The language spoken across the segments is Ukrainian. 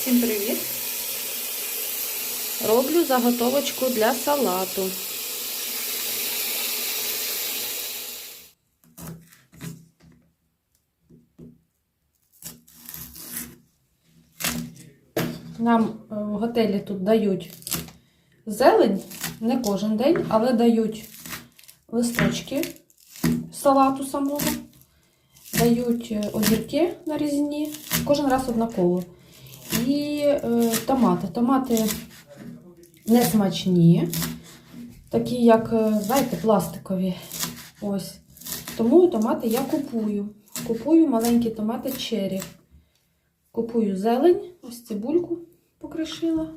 Всім привіт! Роблю заготовочку для салату. Нам е, в готелі тут дають зелень, не кожен день, але дають листочки салату самого, дають е, огірки нарізні, кожен раз однаково. І е, томати. Томати не смачні, такі, як, е, знаєте, пластикові. Ось. Тому томати я купую. Купую маленькі томати черрі. Купую зелень, ось цибульку покришила.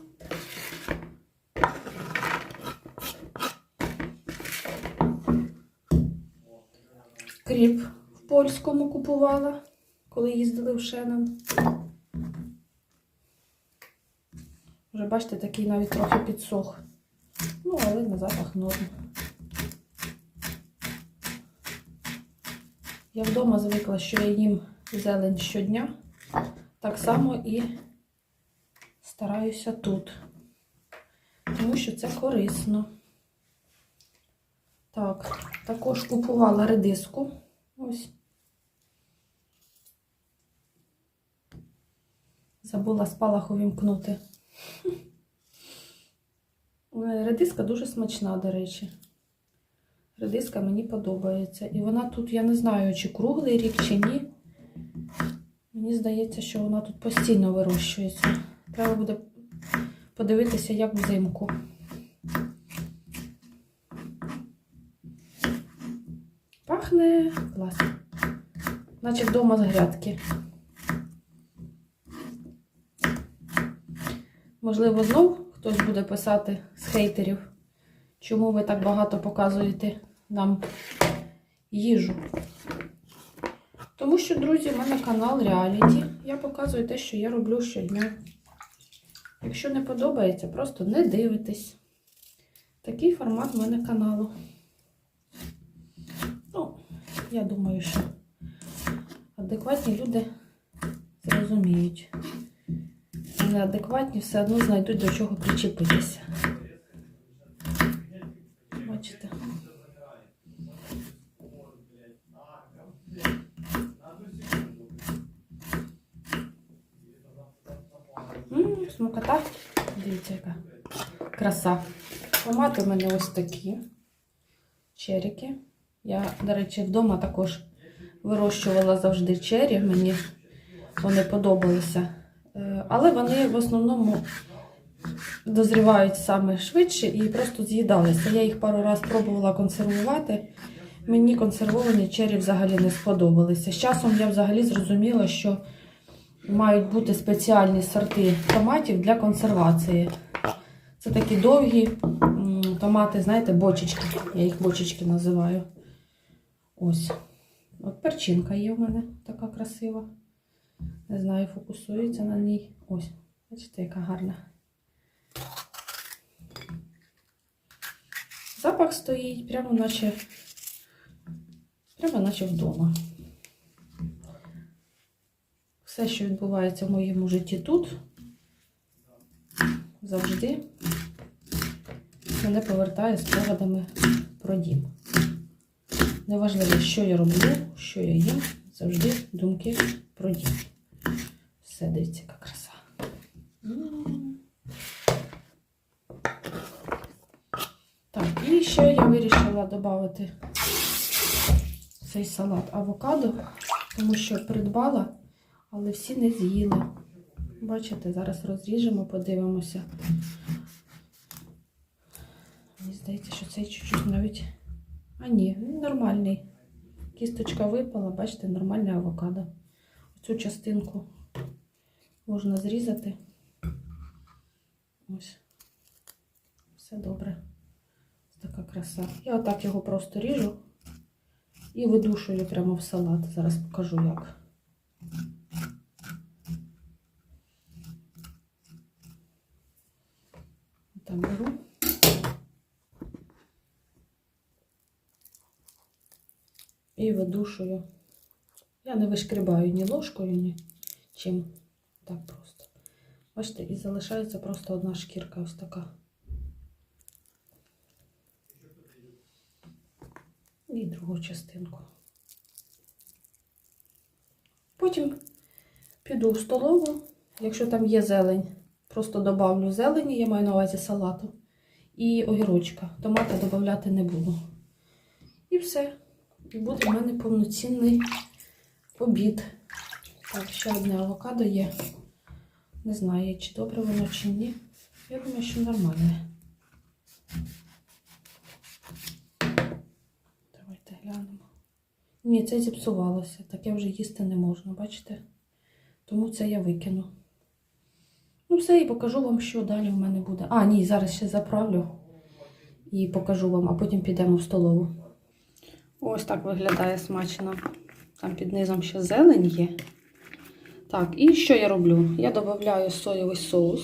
Кріп в польському купувала, коли їздили в Шенон. Вже, бачите, такий навіть трохи підсох. Ну, але на запах норм. Я вдома звикла, що я їм зелень щодня. Так само і стараюся тут. Тому що це корисно. Так, також купувала редиску. Ось. Забула спалах увімкнути. Е, Редиска дуже смачна, до речі. Редиска мені подобається. І вона тут, я не знаю, чи круглий рік, чи ні. Мені здається, що вона тут постійно вирощується. Треба буде подивитися, як взимку. Пахне клас. Наче вдома з грядки. Можливо, знов хтось буде писати з хейтерів, чому ви так багато показуєте нам їжу. Тому що, друзі, в мене канал Реаліті. Я показую те, що я роблю щодня. Якщо не подобається, просто не дивитесь. Такий формат в мене каналу. Ну, я думаю, що адекватні люди зрозуміють. Неадекватні все одно знайдуть до чого причепитися. Бачите? М, Смакота. Дивіться, яка краса. Томати у мене ось такі. Черіки. Я, до речі, вдома також вирощувала завжди чері. Мені вони подобалися. Е, Але вони в основному дозрівають саме швидше і просто з'їдалися. Я їх пару разів пробувала консервувати. Мені консервовані чері взагалі не сподобалися. З часом я взагалі зрозуміла, що мають бути спеціальні сорти томатів для консервації. Це такі довгі томати, знаєте, бочечки. Я їх бочечки називаю. Ось. От перчинка є в мене така красива. Не знаю, фокусується на ній. Ось, бачите, яка гарна. Запах стоїть, прямо наче, прямо наче вдома. Все, що відбувається в моєму житті тут, завжди мене повертає спогадами про дім. Неважливо, що я роблю, що я їм, завжди думки про дім. Все, дивіться, яка краса. Так, і ще я вирішила додати цей салат авокадо, тому що придбала, але всі не з'їли. Бачите, зараз розріжемо, подивимося. Мені здається, що цей чуть-чуть навіть. А ні, він нормальний. Кісточка випала, бачите, нормальне авокадо. Цю частинку можна зрізати. Ось. Все добре. Ось така краса. Я отак його просто ріжу і видушую прямо в салат. Зараз покажу як. Так беру. І видушую. Я не вишкрібаю ні ложкою, ні чим. Так просто. Бачите, і залишається просто одна шкірка ось така. І другу частинку. Потім піду в столову. Якщо там є зелень, просто добавлю зелені, я маю на увазі салату. І огірочка. Томата додати не буду. І все. І буде в мене повноцінний обід. Так, ще одне авокадо є. Не знаю, чи добре воно, чи ні. Я думаю, що нормальне. Давайте глянемо. Ні, це зіпсувалося. Таке вже їсти не можна, бачите? Тому це я викину. Ну, все, і покажу вам, що далі в мене буде. А, ні, зараз ще заправлю і покажу вам, а потім підемо в столову. Ось так виглядає смачно. Там під низом ще зелень є. Так, і що я роблю? Я додаю соєвий соус.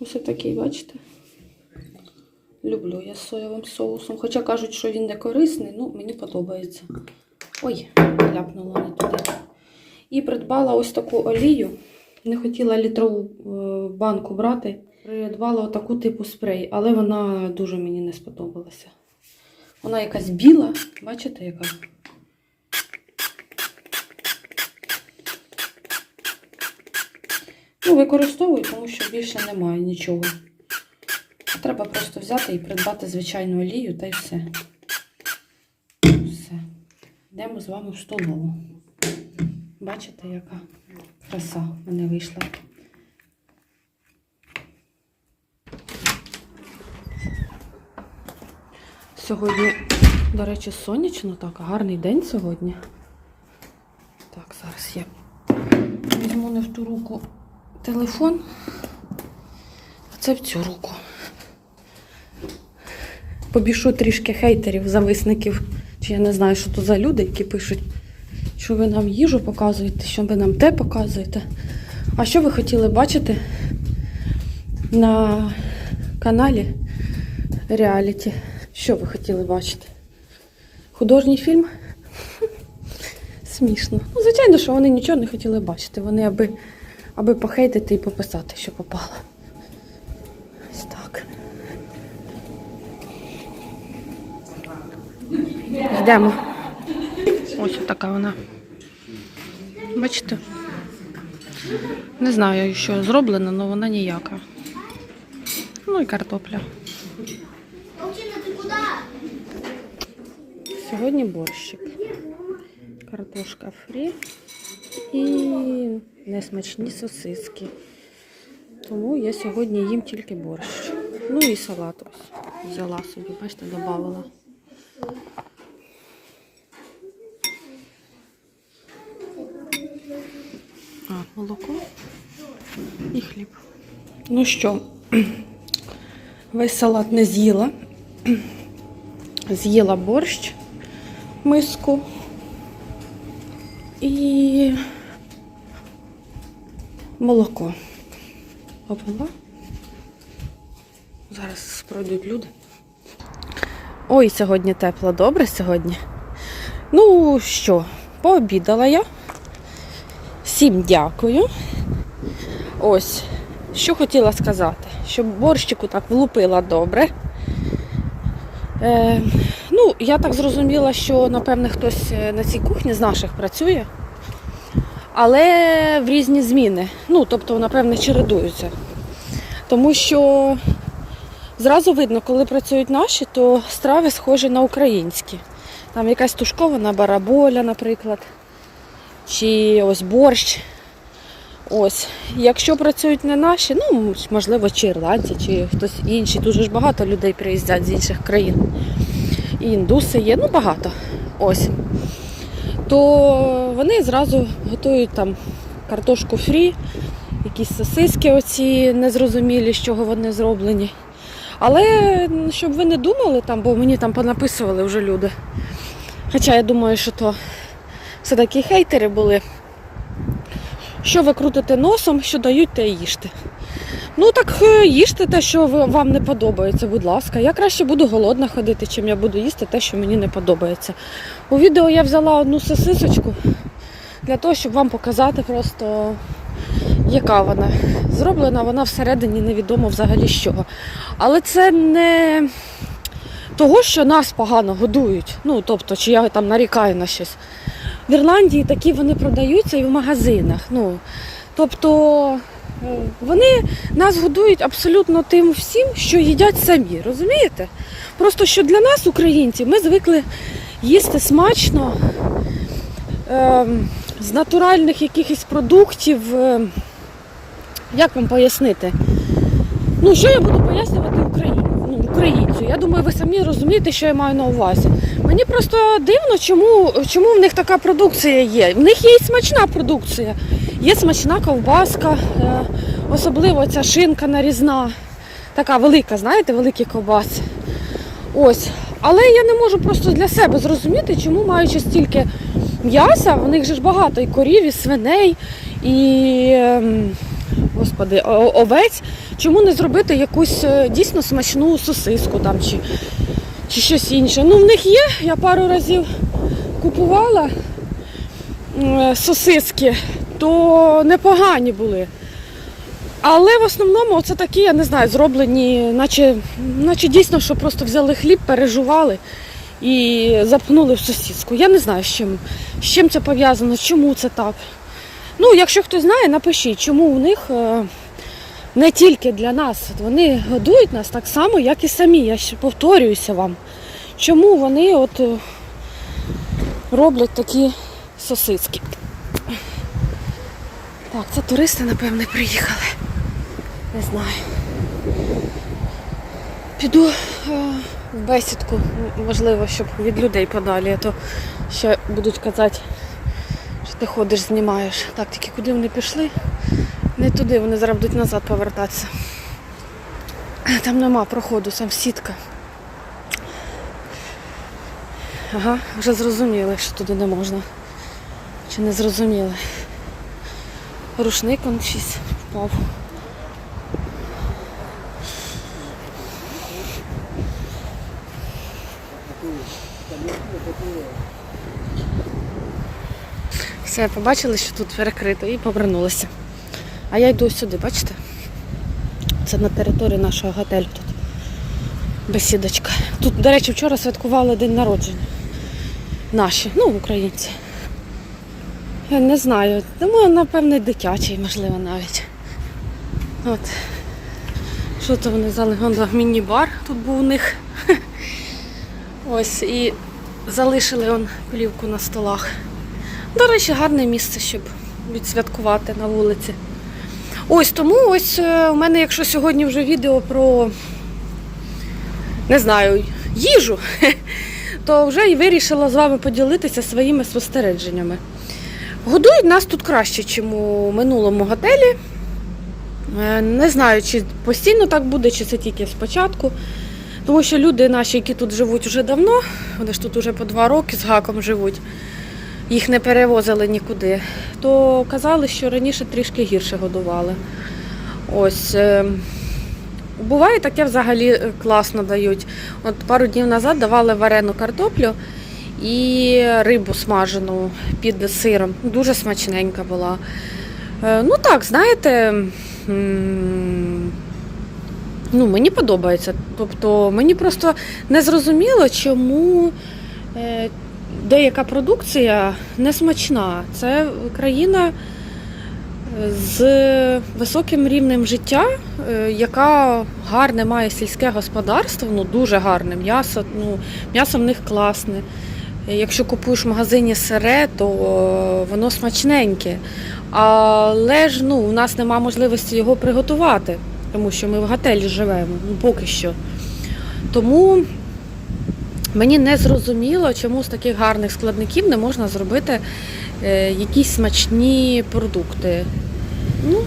Ось такий, бачите? Люблю я соєвим соусом. Хоча кажуть, що він не корисний, ну, мені подобається. Ой, ляпнула не туди. І придбала ось таку олію. Не хотіла літрову е, банку брати. Придбала отаку типу спрей, але вона дуже мені не сподобалася. Вона якась біла, бачите, яка? Ну, використовую, тому що більше немає нічого. Треба просто взяти і придбати звичайну олію та й все. Все. Йдемо з вами в столову. Бачите, яка краса в мене вийшла. Сьогодні, до речі, сонячно, так, гарний день сьогодні. Так, зараз я візьму не в ту руку телефон, а це в цю руку. Побішу трішки хейтерів, зависників, чи я не знаю, що то за люди, які пишуть, що ви нам їжу показуєте, що ви нам те показуєте. А що ви хотіли бачити на каналі реаліті? Що ви хотіли бачити? Художній фільм? Смішно. Ну, звичайно, що вони нічого не хотіли бачити. Вони аби, аби похейтити і пописати, що попало. Ось так. Йдемо. Ось така вона. Бачите? Не знаю, що зроблено, але вона ніяка. Ну і картопля. Сьогодні борщик. Картошка фрі і несмачні сосиски. Тому я сьогодні їм тільки борщ. Ну і салат ось. Взяла собі, бачите, додавала. А, молоко і хліб. Ну що, весь салат не з'їла. З'їла борщ, миску і молоко. Попила. Зараз пройдуть люди. Ой, сьогодні тепло, добре сьогодні. Ну що, пообідала я. Всім дякую. Ось, що хотіла сказати, щоб борщику так влупила добре. Е, ну, я так зрозуміла, що, напевне, хтось е, на цій кухні з наших працює, але в різні зміни. Ну, тобто, напевне, чередуються. Тому що зразу видно, коли працюють наші, то страви схожі на українські. Там якась тушкована бараболя, наприклад, чи ось борщ. Ось, якщо працюють не наші, ну можливо, чи ірландці, чи хтось інший, дуже ж багато людей приїздять з інших країн. І індуси є, ну багато. Ось. То вони зразу готують там картошку фрі, якісь сосиски оці незрозумілі, з чого вони зроблені. Але щоб ви не думали там, бо мені там понаписували вже люди. Хоча я думаю, що то все таки хейтери були. Що ви крутите носом, що дають, те і їжте. Ну так е, їжте те, що вам не подобається, будь ласка. Я краще буду голодна ходити, чим я буду їсти те, що мені не подобається. У відео я взяла одну сосисочку для того, щоб вам показати просто яка вона. Зроблена вона всередині невідомо взагалі з чого. Але це не того, що нас погано годують. Ну, тобто, чи я там нарікаю на щось. В Ірландії такі вони продаються і в магазинах. Ну, тобто вони нас годують абсолютно тим всім, що їдять самі, розумієте? Просто що для нас, українців, ми звикли їсти смачно е, з натуральних якихось продуктів. Е, як вам пояснити? Ну, що я буду пояснювати Україні, українцю? Я думаю, ви самі розумієте, що я маю на увазі. Мені просто дивно, чому, чому в них така продукція є. В них є і смачна продукція. Є смачна ковбаска, е, особливо ця шинка нарізна, така велика, знаєте, великі ковбаси. Ось. Але я не можу просто для себе зрозуміти, чому маючи стільки м'яса, в них же ж багато і корів, і свиней, і ем, господи, овець. Чому не зробити якусь е, дійсно смачну сосиску там чи, чи щось інше? Ну, в них є, я пару разів купувала е, сосиски, то непогані були. Але в основному це такі, я не знаю, зроблені, наче, наче дійсно, що просто взяли хліб, пережували і запхнули в сосиску. Я не знаю, з чим, з чим це пов'язано, чому це так. Ну, якщо хтось знає, напишіть, чому у них е, не тільки для нас, вони годують нас так само, як і самі. Я ще повторююся вам. Чому вони от е, роблять такі сосиски? Так, це туристи, напевне, приїхали. Не знаю. Піду е, в бесідку, можливо, щоб від людей подалі, а то ще будуть казати, ти ходиш, знімаєш. Так, тільки куди вони пішли? Не туди, вони зараз будуть назад повертатися. Там нема проходу, там сітка. Ага, вже зрозуміли, що туди не можна. Чи не зрозуміли? Рушник он щось впав. Все, побачили, що тут перекрито і повернулися. А я йду сюди, бачите? Це на території нашого готелю тут. Бесідочка. Тут, до речі, вчора святкували день народження. Наші, ну, українці. Я не знаю. Думаю, напевне, дитячий, можливо, навіть. От. Що то вони взяли? Вон міні-бар тут був у них. Ось і залишили он плівку на столах. До речі, гарне місце, щоб відсвяткувати на вулиці. Ось тому ось е, у мене, якщо сьогодні вже відео про не знаю, їжу, то вже і вирішила з вами поділитися своїми спостереженнями. Годують нас тут краще, ніж у минулому готелі. Е, Не знаю, чи постійно так буде, чи це тільки спочатку. Тому що люди наші, які тут живуть вже давно, вони ж тут вже по два роки з гаком живуть, їх не перевозили нікуди, то казали, що раніше трішки гірше годували. Ось. е, Буває таке взагалі е, класно дають. От пару днів назад давали варену картоплю і рибу смажену під сиром. Дуже смачненька була. Е, Ну так, знаєте, ну, мені подобається. Тобто мені просто не зрозуміло, чому е, деяка продукція не смачна. Це країна з високим рівнем життя, е, яка гарне має сільське господарство, ну дуже гарне м'ясо. Ну, м'ясо в них класне. Е, Якщо купуєш в магазині сире, то е, воно смачненьке. Але ж ну, у нас немає можливості його приготувати, тому що ми в готелі живемо, ну поки що. Тому мені не зрозуміло, чому з таких гарних складників не можна зробити е, якісь смачні продукти. Ну,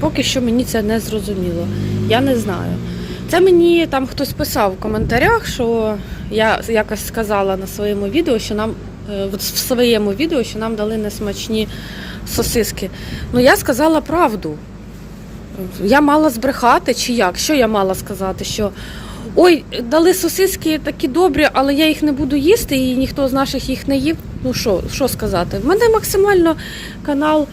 поки що мені це не зрозуміло. Я не знаю. Це мені там хтось писав в коментарях, що я якось сказала на своєму відео, що нам е, в своєму відео, що нам дали несмачні сосиски. Ну я сказала правду. Я мала збрехати чи як? Що я мала сказати? Що ой, дали сосиски такі добрі, але я їх не буду їсти, і ніхто з наших їх не їв. Ну що, що сказати? В мене максимально канал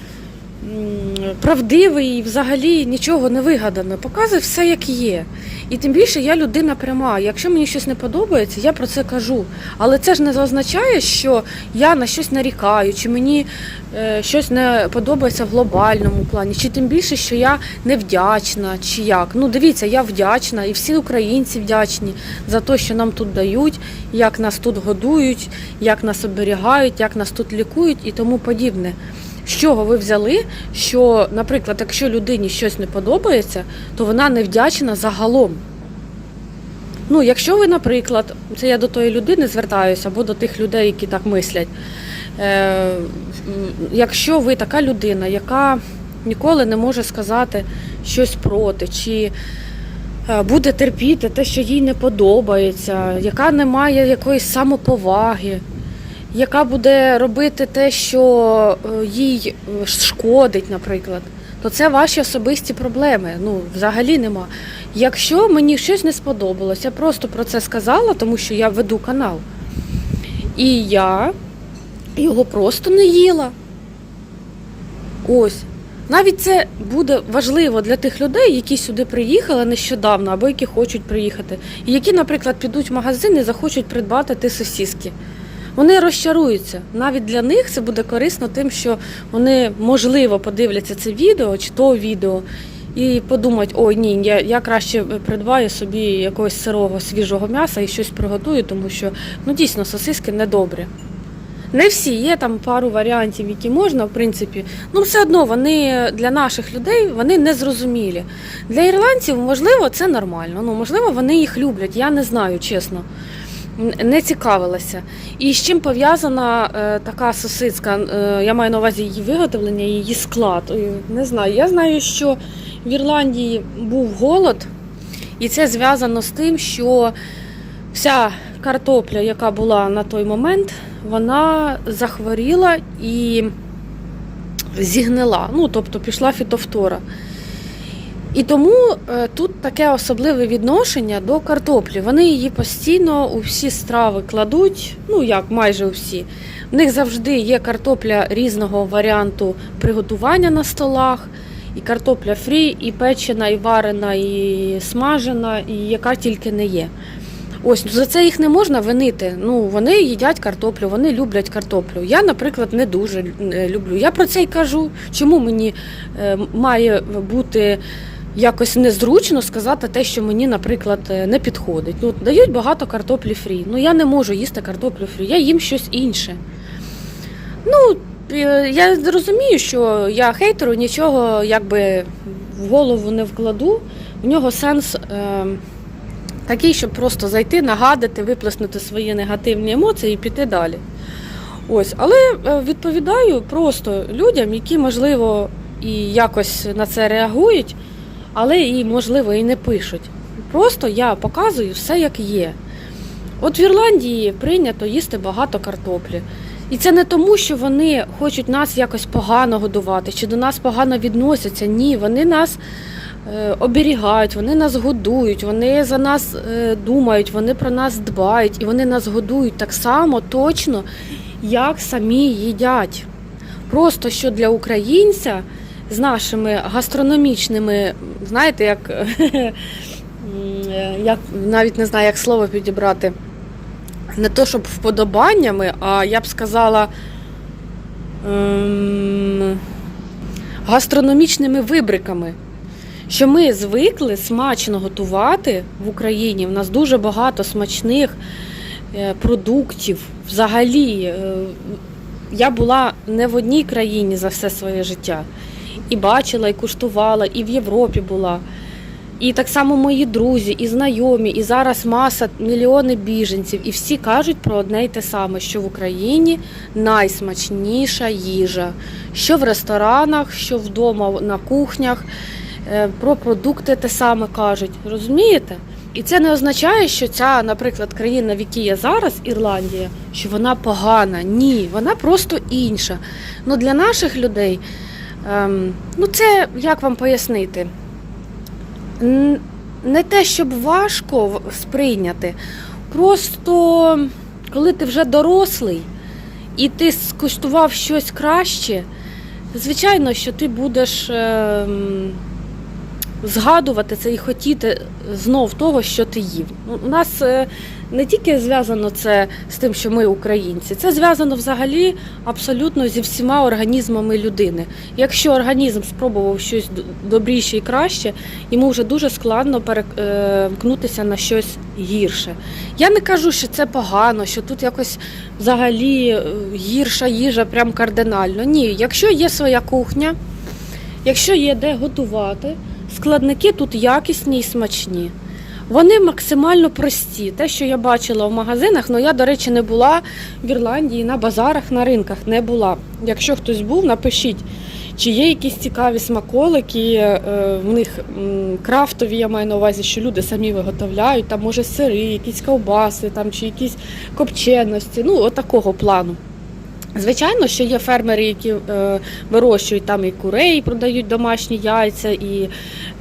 правдивий і взагалі нічого не вигадано. Показує все, як є. І тим більше я людина пряма. Якщо мені щось не подобається, я про це кажу. Але це ж не означає, що я на щось нарікаю, чи мені е, щось не подобається в глобальному плані, чи тим більше, що я невдячна, чи як. Ну, дивіться, я вдячна, і всі українці вдячні за те, що нам тут дають, як нас тут годують, як нас оберігають, як нас тут лікують і тому подібне. З чого ви взяли, що, наприклад, якщо людині щось не подобається, то вона невдячна загалом. Ну, якщо ви, наприклад, це я до тої людини звертаюся, або до тих людей, які так мислять. Е, якщо ви така людина, яка ніколи не може сказати щось проти, чи е, буде терпіти те, що їй не подобається, яка не має якоїсь самоповаги, яка буде робити те, що е, їй е, шкодить, наприклад, то це ваші особисті проблеми. Ну, взагалі нема. Якщо мені щось не сподобалось, я просто про це сказала, тому що я веду канал. І я його просто не їла. Ось. Навіть це буде важливо для тих людей, які сюди приїхали нещодавно або які хочуть приїхати, і які, наприклад, підуть в магазин і захочуть придбати ті сосіски. Вони розчаруються. Навіть для них це буде корисно тим, що вони можливо подивляться це відео чи то відео і подумають, ой, ні, я, я краще придбаю собі якогось сирого свіжого м'яса і щось приготую, тому що ну дійсно сосиски недобрі. Не всі, є там пару варіантів, які можна, в принципі. Ну, все одно вони для наших людей вони незрозумілі. Для ірландців, можливо, це нормально. Ну, можливо, вони їх люблять, я не знаю, чесно. Не цікавилася. І з чим пов'язана е, така сосиска? Е, я маю на увазі її виготовлення, її склад. Не знаю. Я знаю, що в Ірландії був голод, і це зв'язано з тим, що вся картопля, яка була на той момент, вона захворіла і зігнила. Ну, тобто пішла фітофтора. І тому е, тут таке особливе відношення до картоплі. Вони її постійно у всі страви кладуть, ну як майже у всі. В них завжди є картопля різного варіанту приготування на столах, і картопля фрі, і печена, і варена, і смажена, і яка тільки не є. Ось за це їх не можна винити. Ну вони їдять картоплю, вони люблять картоплю. Я, наприклад, не дуже е, люблю. Я про це й кажу. Чому мені е, має бути якось незручно сказати те, що мені, наприклад, е, не підходить. Ну дають багато картоплі фрі. Ну я не можу їсти картоплю фрі, я їм щось інше. Ну, е, я розумію, що я хейтеру нічого якби в голову не вкладу. В нього сенс. Е, такий, щоб просто зайти, нагадати, виплеснути свої негативні емоції і піти далі. Ось, але е, відповідаю просто людям, які, можливо, і якось на це реагують, але і, можливо, і не пишуть. Просто я показую все, як є. От в Ірландії прийнято їсти багато картоплі. І це не тому, що вони хочуть нас якось погано годувати, чи до нас погано відносяться. Ні, вони нас е, оберігають, вони нас годують, вони за нас е, думають, вони про нас дбають і вони нас годують так само точно, як самі їдять. Просто що для українця з нашими гастрономічними, знаєте, як, е, навіть не знаю, як слово підібрати. Не то, щоб вподобаннями, а я б сказала ем, гастрономічними вибриками. Що ми звикли смачно готувати в Україні. В нас дуже багато смачних е, продуктів. Взагалі, е, я була не в одній країні за все своє життя. І бачила, і куштувала, і в Європі була. І так само мої друзі, і знайомі, і зараз маса мільйони біженців, і всі кажуть про одне й те саме, що в Україні найсмачніша їжа, що в ресторанах, що вдома на кухнях, е, про продукти те саме кажуть. Розумієте? І це не означає, що ця, наприклад, країна, в якій я зараз, Ірландія, що вона погана. Ні, вона просто інша. Ну для наших людей, ем, ну це як вам пояснити? Не те, щоб важко сприйняти. Просто коли ти вже дорослий і ти скуштував щось краще, звичайно, що ти будеш ем, згадувати це і хотіти знов того, що ти їв. У нас е, не тільки зв'язано це з тим, що ми українці, це зв'язано взагалі абсолютно зі всіма організмами людини. Якщо організм спробував щось добріше і краще, йому вже дуже складно перемкнутися на щось гірше. Я не кажу, що це погано, що тут якось взагалі е, гірша їжа, прям кардинально. Ні, якщо є своя кухня, якщо є де готувати, складники тут якісні і смачні. Вони максимально прості. Те, що я бачила в магазинах, ну я, до речі, не була в Ірландії на базарах, на ринках не була. Якщо хтось був, напишіть, чи є якісь цікаві смаколики, е, в них крафтові, я маю на увазі, що люди самі виготовляють, там може сири, якісь ковбаси, там, чи якісь копченості, ну, отакого плану. Звичайно, що є фермери, які е, вирощують там і курей, продають домашні яйця, і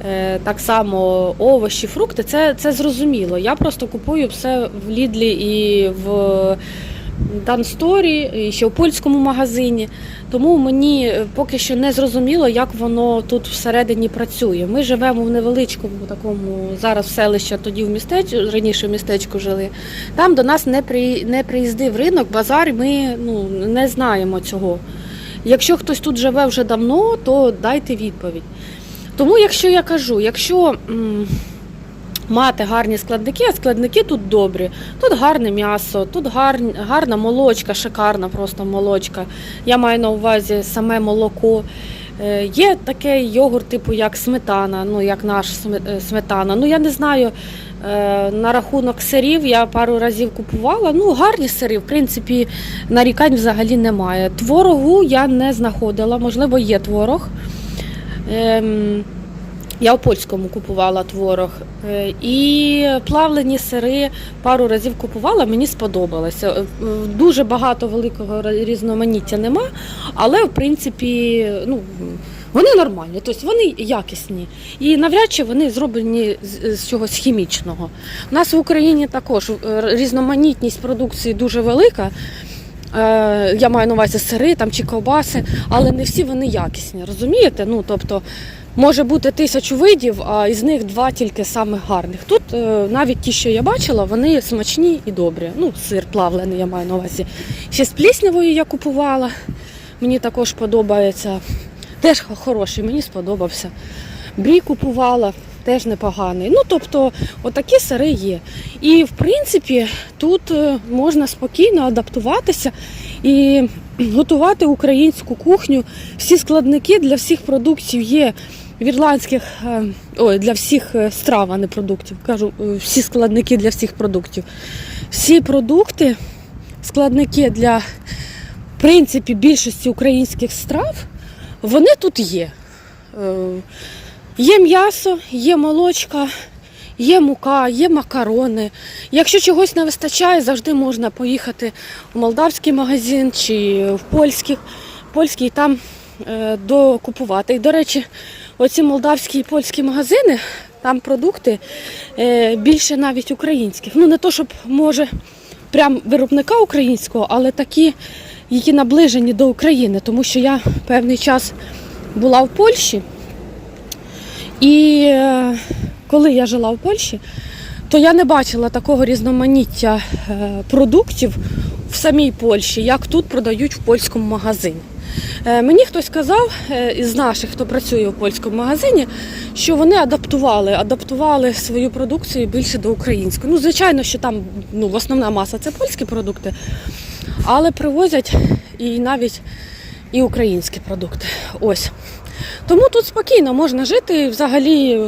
е, так само овочі, фрукти. Це, це зрозуміло. Я просто купую все в Лідлі і в Дансторі, ще в польському магазині. Тому мені е, поки що не зрозуміло, як воно тут всередині працює. Ми живемо в невеличкому такому зараз селищі, тоді в містечку, раніше в містечку жили. Там до нас не при не приїздив ринок, базар. Ми ну не знаємо цього. Якщо хтось тут живе вже давно, то дайте відповідь. Тому, якщо я кажу, якщо мати гарні складники, а складники тут добрі, тут гарне м'ясо, тут гарн, гарна молочка, шикарна просто молочка. Я маю на увазі саме молоко. Е, Є такий йогурт, типу як сметана, ну як наш е, сметана. Ну я не знаю. е, На рахунок сирів я пару разів купувала. Ну, гарні сири, в принципі, нарікань взагалі немає. Творогу я не знаходила, можливо, є творог. Ем, я в польському купувала творог. Е, І плавлені сири пару разів купувала, мені сподобалося. Е, Дуже багато великого різноманіття нема, але в принципі, ну. Вони нормальні, тобто вони якісні. І навряд чи вони зроблені з, чогось хімічного. У нас в Україні також е, різноманітність продукції дуже велика. Я маю на увазі сири там, чи ковбаси, але не всі вони якісні, розумієте? Ну, тобто, може бути тисячу видів, а із них два тільки самих гарних. Тут е, навіть ті, що я бачила, вони смачні і добрі. Ну, сир плавлений, я маю на увазі. Ще з пліснявою я купувала. Мені також подобається. Теж хороший, мені сподобався. Брі купувала, теж непоганий. Ну, тобто, отакі сири є. І в принципі, тут е, можна спокійно адаптуватися і готувати українську кухню. Всі складники для всіх продуктів є в ірландських, е, ой, для всіх е, страв, а не продуктів. Кажу, е, всі складники для всіх продуктів. Всі продукти, складники для в принципі більшості українських страв, вони тут є. Є м'ясо, є молочка, є мука, є макарони. Якщо чогось не вистачає, завжди можна поїхати в молдавський магазин чи в польський, польський там докупувати. І, до речі, оці молдавські і польські магазини, там продукти е, більше навіть українських. Ну не то, щоб може прям виробника українського, але такі, які наближені до України, тому що я певний час була в Польщі. І е, коли я жила в Польщі, то я не бачила такого різноманіття е, продуктів в самій Польщі, як тут продають в польському магазині. Е, Мені хтось сказав е, із наших, хто працює в польському магазині, що вони адаптували, адаптували свою продукцію більше до української. Ну, звичайно, що там ну, основна маса це польські продукти, але привозять і навіть і українські продукти. Ось. Тому тут спокійно можна жити взагалі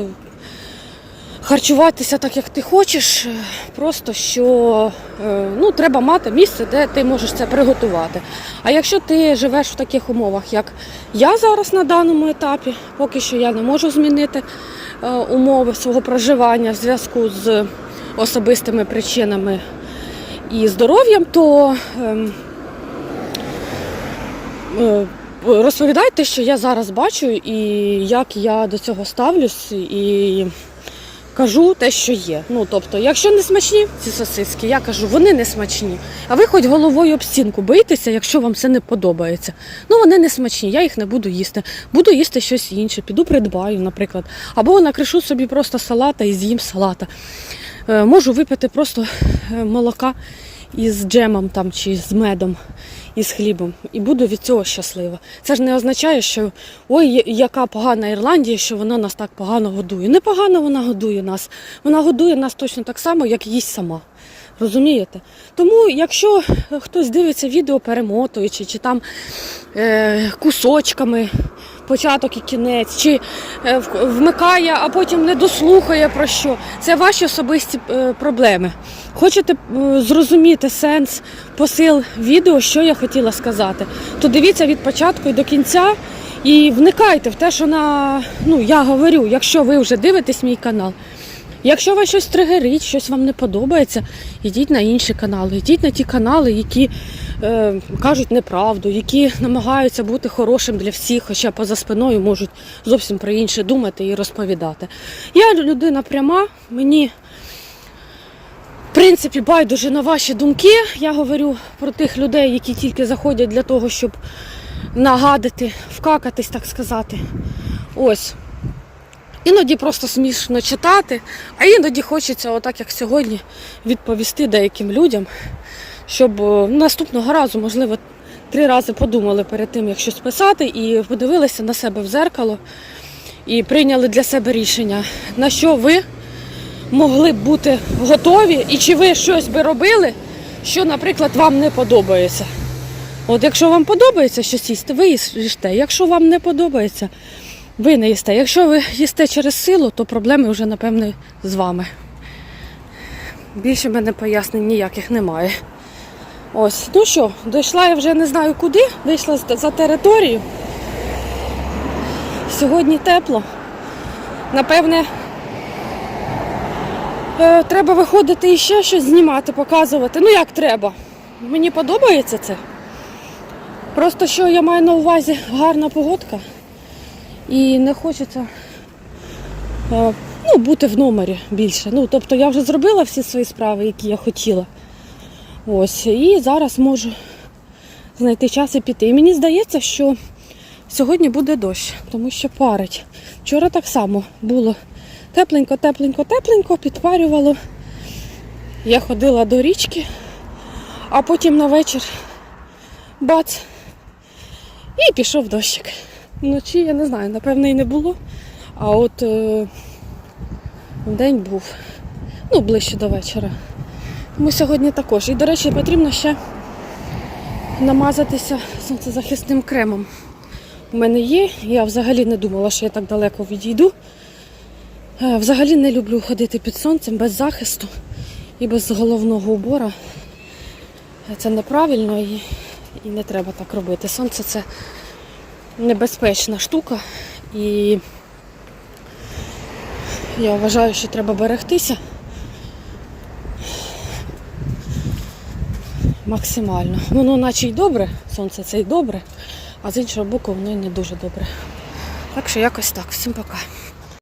харчуватися так, як ти хочеш. е, Просто що е, ну, треба мати місце, де ти можеш це приготувати. А якщо ти живеш в таких умовах, як я зараз на даному етапі, поки що я не можу змінити е, умови свого проживання в зв'язку з особистими причинами і здоров'ям, то ем, розповідайте, що я зараз бачу, і як я до цього ставлюсь, і кажу те, що є. Ну, тобто, якщо не смачні ці сосиски, я кажу, вони не смачні. А ви хоч головою об стінку боїтеся, якщо вам це не подобається. Ну, вони не смачні, я їх не буду їсти. Буду їсти щось інше, піду придбаю, наприклад. Або накришу собі просто салата і з'їм салата. Е, можу випити просто е, молока із джемом там, чи з медом, і з хлібом. І буду від цього щаслива. Це ж не означає, що ой, яка погана Ірландія, що вона нас так погано годує. Непогано вона годує нас. Вона годує нас точно так само, як їсть сама. Розумієте? Тому, якщо хтось дивиться відео перемотуючи, чи там е, кусочками, початок і кінець, чи е, вмикає, а потім не дослухає про що, це ваші особисті е, проблеми. Хочете е, зрозуміти сенс, посил відео, що я хотіла сказати, то дивіться від початку і до кінця і вникайте в те, що на, ну, я говорю, якщо ви вже дивитесь мій канал. Якщо вас щось тригерить, щось вам не подобається, йдіть на інші канали, йдіть на ті канали, які е, кажуть неправду, які намагаються бути хорошим для всіх, хоча поза спиною можуть зовсім про інше думати і розповідати. Я людина пряма, мені в принципі байдуже на ваші думки. Я говорю про тих людей, які тільки заходять для того, щоб нагадити, вкакатись, так сказати. Ось. Іноді просто смішно читати, а іноді хочеться, отак як сьогодні, відповісти деяким людям, щоб е, наступного разу, можливо, три рази подумали перед тим, як щось писати, і подивилися на себе в зеркало і прийняли для себе рішення, на що ви могли б бути готові, і чи ви щось би робили, що, наприклад, вам не подобається. От якщо вам подобається щось їсти, ви їсте. Якщо вам не подобається, ви не їсте. Якщо ви їсте через силу, то проблеми вже, напевне, з вами. Більше мене пояснень ніяких немає. Ось, ну що, дійшла я вже не знаю куди, вийшла за територію. Сьогодні тепло. Напевне, е, треба виходити і ще щось знімати, показувати. Ну як треба. Мені подобається це. Просто що я маю на увазі гарна погодка. І не хочеться е, ну, бути в номері більше. Ну, тобто я вже зробила всі свої справи, які я хотіла. Ось, і зараз можу знайти час і піти. І мені здається, що сьогодні буде дощ, тому що парить. Вчора так само було тепленько, тепленько, тепленько, підпарювало. Я ходила до річки, а потім на вечір бац, і пішов дощик. Вночі я не знаю, напевно, і не було. А от е, день був ну, ближче до вечора. Ми сьогодні також. І, до речі, потрібно ще намазатися сонцезахисним кремом. У мене є. Я взагалі не думала, що я так далеко відійду. Е, Взагалі не люблю ходити під сонцем без захисту і без головного убора. Це неправильно і, і не треба так робити. Сонце це небезпечна штука і я вважаю, що треба берегтися максимально. Воно наче й добре, сонце це й добре, а з іншого боку воно й не дуже добре. Так що якось так. Всім пока.